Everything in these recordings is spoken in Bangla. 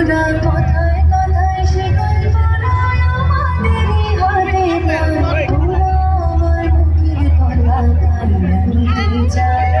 ওরা কথায় কথায় শিকার করায় আমাদেরই কাইরা নিতে আমার মুখের কথা কাইরা নিতে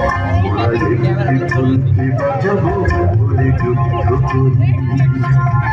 Thank you.